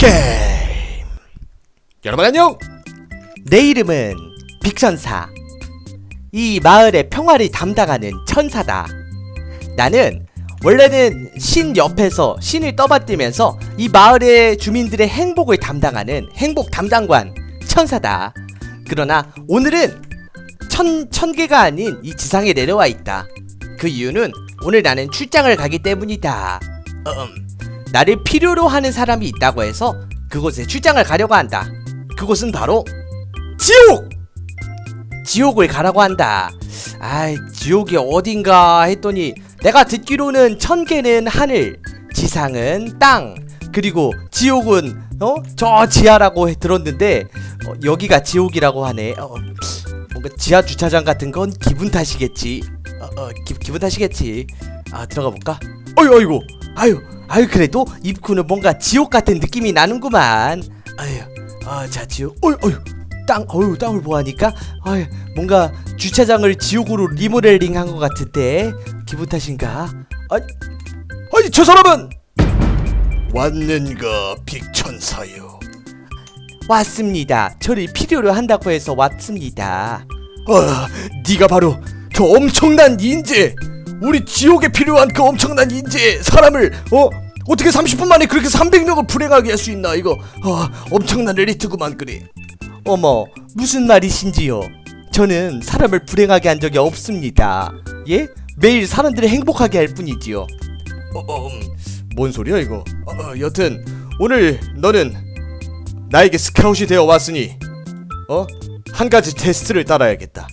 게임 여러분 안녕 내 이름은 빅천사. 이 마을의 평화를 담당하는 천사다. 나는 원래는 신 옆에서 신을 떠받들면서 이 마을의 주민들의 행복을 담당하는 행복 담당관 천사다. 그러나 오늘은 천, 천개가 아닌 이 지상에 내려와 있다. 그 이유는 오늘 나는 출장을 가기 때문이다. 음, 나를 필요로 하는 사람이 있다고 해서 그곳에 출장을 가려고 한다. 그곳은 바로 지옥! 지옥을 가라고 한다. 아이, 지옥이 어딘가 했더니 내가 듣기로는 천개는 하늘, 지상은 땅, 그리고 지옥은 어? 저 지하라고 해- 들었는데 어, 여기가 지옥이라고 하네. 어, 뭔가 지하 주차장 같은 건 기분 탓이겠지. 어, 어, 기, 기분 탓이겠지. 아, 들어가 볼까? 어이, 어이구. 아유, 아유 그래도 입구는 뭔가 지옥 같은 느낌이 나는구만. 아유, 아, 자 지옥. 어이, 어이. 땅, 어유 땅을 보아하니까 아유, 뭔가 주차장을 지옥으로 리모델링한 것 같은데 기분 탓인가? 아니, 아니 저 사람은 왔는가 빅천사요 왔습니다. 저를 필요로 한다고 해서 왔습니다. 아 네가 바로 그 엄청난 인재 우리 지옥에 필요한 그 엄청난 인재 사람을 어 어떻게 30분 만에 그렇게 300명을 불행하게 할 수 있나 이거 아 엄청난 엘리트구만 그래 어머, 무슨 말이신지요? 저는 사람을 불행하게 한 적이 없습니다. 예? 매일 사람들을 행복하게 할 뿐이지요. 어, 어, 음, 뭔 소리야 이거 어, 어, 여튼 오늘 너는 나에게 스카웃이 되어 왔으니 어 한 가지 테스트를 따라야겠다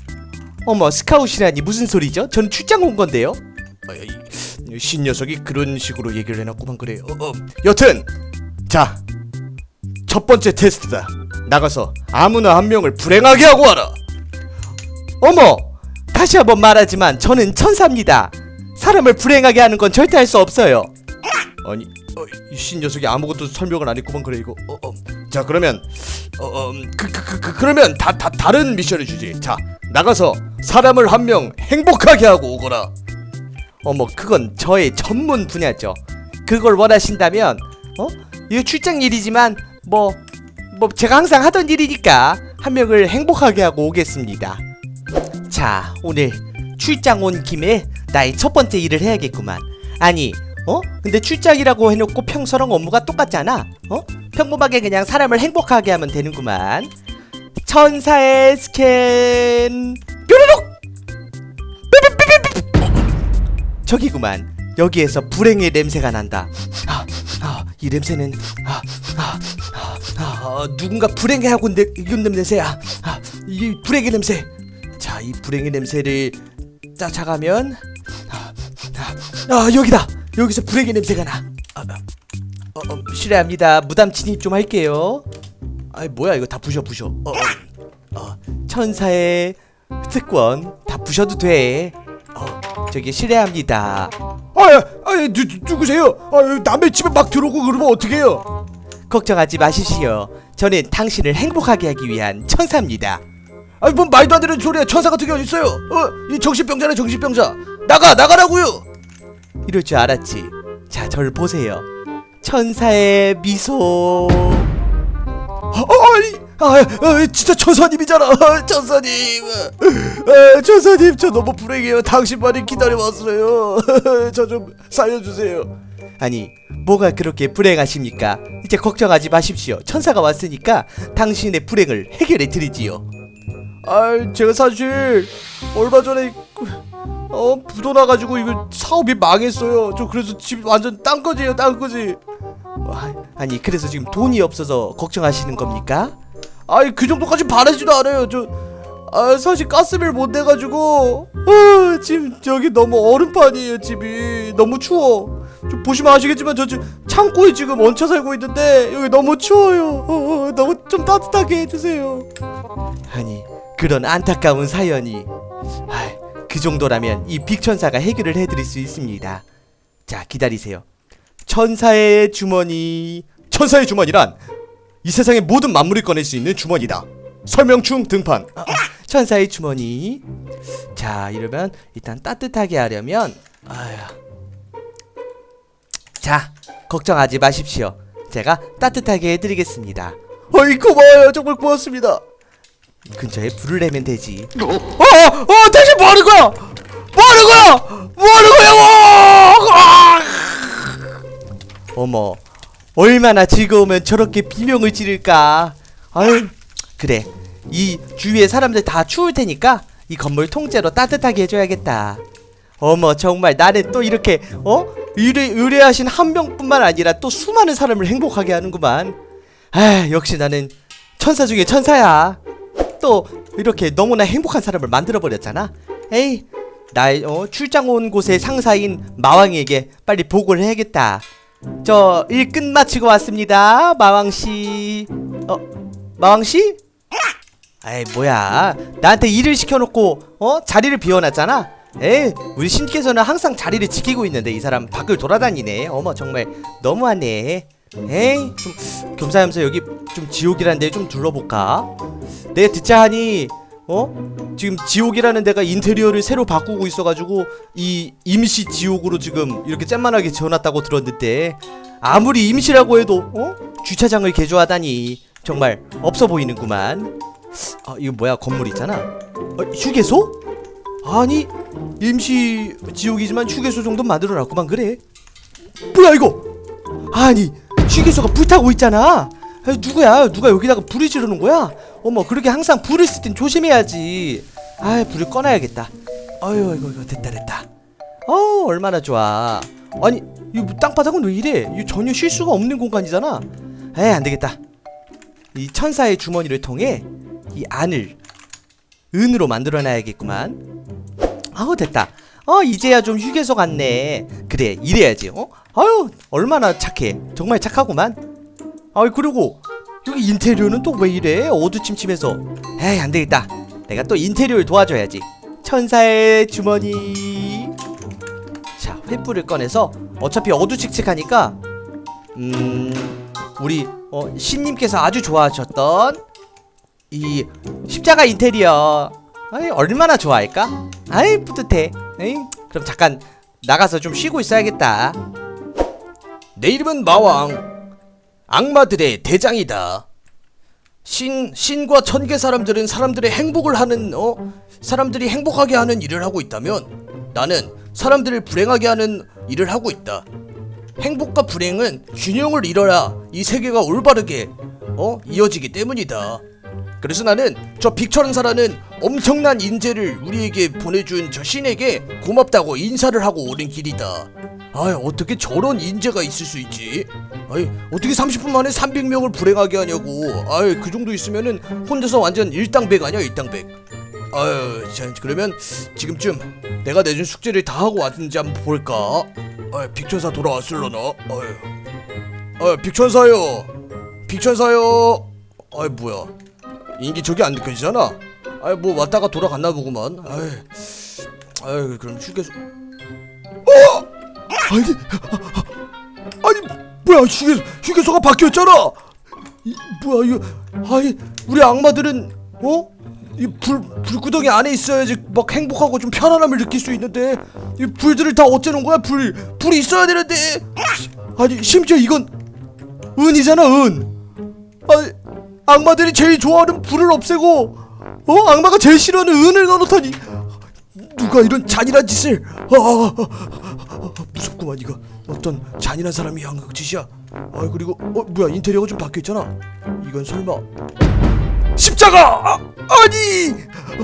어머, 스카웃이라니 무슨 소리죠? 저는 출장 온 건데요. 아, 이, 이 신 녀석이 그런 식으로 얘기를 해놨구만 그래. 어, 어. 여튼 자 첫 번째 테스트다. 나가서 아무나 한 명을 불행하게 하고 와라. 어머! 다시 한번 말하지만 저는 천사입니다. 사람을 불행하게 하는 건 절대 할 수 없어요. 아니 어, 이 신 녀석이 아무것도 설명을 안 했구만 그래 이거. 어, 어. 자 그러면 어, 어, 음, 그, 그, 그, 그, 그러면 다, 다 다른 미션을 주지. 자 나가서 사람을 한 명 행복하게 하고 오거라. 어머, 그건 저의 전문 분야죠. 그걸 원하신다면, 어? 이거 출장 일이지만, 뭐, 뭐, 제가 항상 하던 일이니까, 한 명을 행복하게 하고 오겠습니다. 자, 오늘 출장 온 김에 나의 첫 번째 일을 해야겠구만. 아니, 어? 근데 출장이라고 해놓고 평소랑 업무가 똑같잖아. 어? 평범하게 그냥 사람을 행복하게 하면 되는구만. 천사의 스캔 뾰로록 저기구만. 여기에서 불행의 냄새가 난다. 아, 아, 이 냄새는 아, 아, 아, 아, 누군가 불행해 하고 내, 이건 냄새야. 아, 이 불행의 냄새. 자, 이 불행의 냄새를 쫓아가면 아, 아, 아, 여기다. 여기서 불행의 냄새가 나. 아, 아, 어, 어, 실례합니다. 무담 진입 좀 할게요. 아이 뭐야 이거 다 부셔 부셔. 어, 어, 어, 천사의 특권 다 부셔도 돼. 어, 저기 실례합니다. 아야, 아야, 누, 누- 누구세요? 아, 남의 집에 막 들어오고 그러면 어떡해요? 걱정하지 마십시오. 저는 당신을 행복하게 하기 위한 천사입니다. 아니 뭔 말도 안 되는 소리야 천사 같은 게 어딨어요 어? 이 정신병자네 정신병자 나가 나가라고요 이럴 줄 알았지. 자, 저를 보세요. 천사의 미소. 어, 아니 아, 아 진짜 천사님이잖아. 아, 천사님. 아, 천사님 저 너무 불행해요. 당신만이 기다려왔어요. 저 좀 살려주세요. 아니, 뭐가 그렇게 불행하십니까? 이제 걱정하지 마십시오. 천사가 왔으니까 당신의 불행을 해결해 드리지요. 아 제가 사실 얼마 전에 그, 어 부도 나가지고 이거 사업이 망했어요. 저 그래서 집 완전 땅거지예요 땅거지 아, 아니, 그래서 지금 돈이 없어서 걱정하시는 겁니까? 아이 그 정도까지 바라지도 않아요 저 아, 사실 가스비를 못 내가지고 아, 지금 여기 너무 얼음판이에요 집이 너무 추워 좀 보시면 아시겠지만 저 지금 창고에 지금 얹혀 살고 있는데 여기 너무 추워요 어, 어, 너무 좀 따뜻하게 해주세요 아니, 그런 안타까운 사연이. 아, 그 정도라면 이 빅천사가 해결을 해드릴 수 있습니다. 자, 기다리세요. 천사의 주머니. 천사의 주머니란 이 세상의 모든 만물을 꺼낼 수 있는 주머니다 설명충 등판 아, 아, 천사의 주머니. 자, 이러면 일단 따뜻하게 하려면 아휴. 자, 걱정하지 마십시오. 자, 제가 따뜻하게 해드리겠습니다. 어이 고마워요 정말 고맙습니다 근처에 불을 내면 되지. 어! 어! 대체 뭐 하는 거야! 뭐 하는 거야! 뭐 하는 거냐 어머, 얼마나 즐거우면 저렇게 비명을 지를까. 아유, 그래. 이 주위에 사람들 다 추울 테니까 이 건물 통째로 따뜻하게 해줘야겠다. 어머, 정말 나는 또 이렇게 어 의뢰 의뢰하신 한 명뿐만 아니라 또 수많은 사람을 행복하게 하는구만. 아, 역시 나는 천사 중에 천사야. 또 이렇게 너무나 행복한 사람을 만들어 버렸잖아. 에이, 나 어, 출장 온 곳의 상사인 마왕에게 빨리 보고를 해야겠다. 저 일 끝마치고 왔습니다, 마왕 씨. 어, 마왕 씨? 아이 뭐야, 나한테 일을 시켜놓고 어 자리를 비워놨잖아. 에이, 우리 신께서는 항상 자리를 지키고 있는데 이 사람 밖을 돌아다니네. 어머 정말 너무하네. 에이, 좀 겸사겸사 여기 좀 지옥이라는 데좀 둘러볼까? 내가 듣자 하니 어? 지금 지옥이라는 데가 인테리어를 새로 바꾸고 있어가지고 이 임시 지옥으로 지금 이렇게 짠만하게 지어놨다고 들었는데 아무리 임시라고 해도 어? 주차장을 개조하다니 정말 없어 보이는구만 아 이거 뭐야 건물 있잖아 어, 휴게소? 아니 임시 지옥이지만 휴게소 정도 만들어놨구만 그래 뭐야 이거 아니 휴게소가 불타고 있잖아 아, 누구야? 누가 여기다가 불을 지르는 거야? 어머 그렇게 항상 불을 쓸땐 조심해야지. 아 불을 꺼놔야겠다. 아유 이거 이거 됐다 됐다. 어 얼마나 좋아. 아니 이 땅바닥은 왜 이래? 이 전혀 쉴 수가 없는 공간이잖아. 에이 안되겠다. 이 천사의 주머니를 통해 이 안을 은으로 만들어놔야겠구만. 아우 됐다. 어 이제야 좀 휴게소 같네. 그래 이래야지. 어? 아유 얼마나 착해. 정말 착하구만 아이 그리고 여기 인테리어는 또 왜 이래? 어두침침해서. 에이 안되겠다. 내가 또 인테리어를 도와줘야지. 천사의 주머니. 자 횃불을 꺼내서 어차피 어두칙칙하니까 음 우리 어, 신님께서 아주 좋아하셨던 이 십자가 인테리어. 아이 얼마나 좋아할까? 아이 뿌듯해. 에이 그럼 잠깐 나가서 좀 쉬고 있어야겠다. 내 이름은 마왕 악마들의 대장이다. 신 신과 천계 사람들은 사람들의 행복을 하는 어 사람들이 행복하게 하는 일을 하고 있다면 나는 사람들을 불행하게 하는 일을 하고 있다. 행복과 불행은 균형을 이뤄야 이 세계가 올바르게 어 이어지기 때문이다. 그래서 나는 저 빅천사라는 엄청난 인재를 우리에게 보내준 저 신에게 고맙다고 인사를 하고 오는 길이다. 아이 어떻게 저런 인재가 있을 수 있지? 아이 어떻게 30분 만에 300명을 불행하게 하냐고. 아이 그 정도 있으면은 혼자서 완전 일당백 아니야 일당백. 아유 자 그러면 지금쯤 내가 내준 숙제를 다 하고 왔는지 한번 볼까? 아이 빅천사 돌아왔을려나? 아유 아 빅천사요 빅천사요 아이 뭐야 인기 저기 안 느껴지잖아 아이 뭐 왔다가 돌아갔나 보구만 아이 아이 그럼 휴게소 어 아니 아니 뭐야 휴게 휴게소가 바뀌었잖아. 이, 뭐야 이거 아이 우리 악마들은 어? 이 불 불구덩이 안에 있어야지 막 행복하고 좀 편안함을 느낄 수 있는데 이 불들을 다 어째는 거야? 불 불이 있어야 되는데. 아니 심지어 이건 은이잖아 은. 아니 악마들이 제일 좋아하는 불을 없애고 어? 악마가 제일 싫어하는 은을 넣어놓다니. 누가 이런 잔인한 짓을. 아, 아, 무섭구만 이거. 어떤 잔인한 사람이 한 짓이야. 아 그리고 어 뭐야 인테리어가 좀 바뀌어 있잖아. 이건 설마. 십자가! 아, 아니!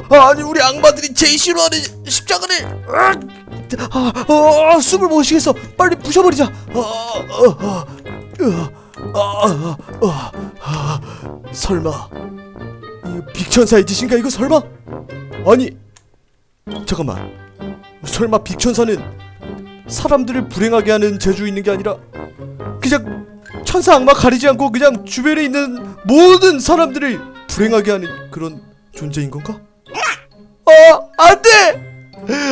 아니 우리 악마들이 제일 싫어하는 십자가를. 아, 아, 아, 아, 숨을 못 쉬겠어. 빨리 부셔버리자. 아, 아, 아, 아, 아, 아, 아, 설마. 빅천사의 짓인가 이거 설마? 아니 잠깐만. 설마 빅천사는 사람들을 불행하게 하는 재주 있는 게 아니라 그냥 천사 악마 가리지 않고 그냥 주변에 있는 모든 사람들을 불행하게 하는 그런 존재인 건가? 어 안돼!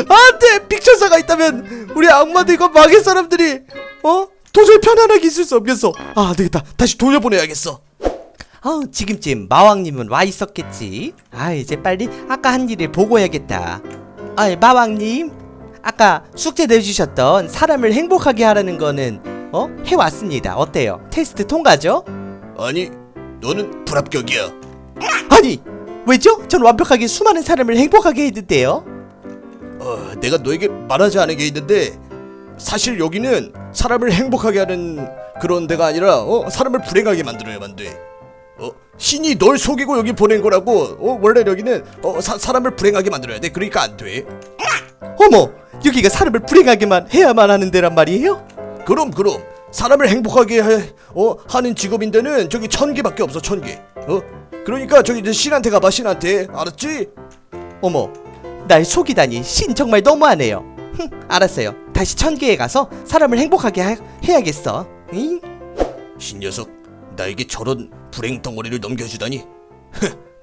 안돼! 빅천사가 있다면 우리 악마들과 마귀 사람들이 어? 도저히 편안하게 있을 수 없겠어. 아 안되겠다. 다시 돌려보내야겠어. 아 지금쯤 마왕님은 와 있었겠지. 아 이제 빨리 아까 한 일을 보고해야겠다. 아 마왕님 아까 숙제 내주셨던 사람을 행복하게 하라는 거는 어? 해왔습니다. 어때요? 테스트 통과죠? 아니 너는 불합격이야 아니 왜죠? 전 완벽하게 수많은 사람을 행복하게 했는데요. 어, 내가 너에게 말하지 않은 게 있는데 사실 여기는 사람을 행복하게 하는 그런 데가 아니라 어, 사람을 불행하게 만들어야만 돼. 어, 신이 널 속이고 여기 보낸 거라고. 어, 원래 여기는 어, 사, 사람을 불행하게 만들어야 돼. 그러니까 안 돼. 어머 여기가 사람을 불행하게만 해야만 하는 데란 말이에요? 그럼 그럼 사람을 행복하게 해, 어, 하는 직업인데는 저기 천 개밖에 없어 천 개. 어, 그러니까 저기 이제 신한테 가봐 신한테 알았지? 어머 날 속이다니 신 정말 너무하네요. 흠, 알았어요. 다시 천계에 가서 사람을 행복하게 하- 해야겠어. 잉? 신 녀석 나에게 저런 불행 덩어리를 넘겨주다니.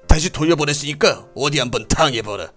다시 돌려보냈으니까 어디 한번 당해봐라.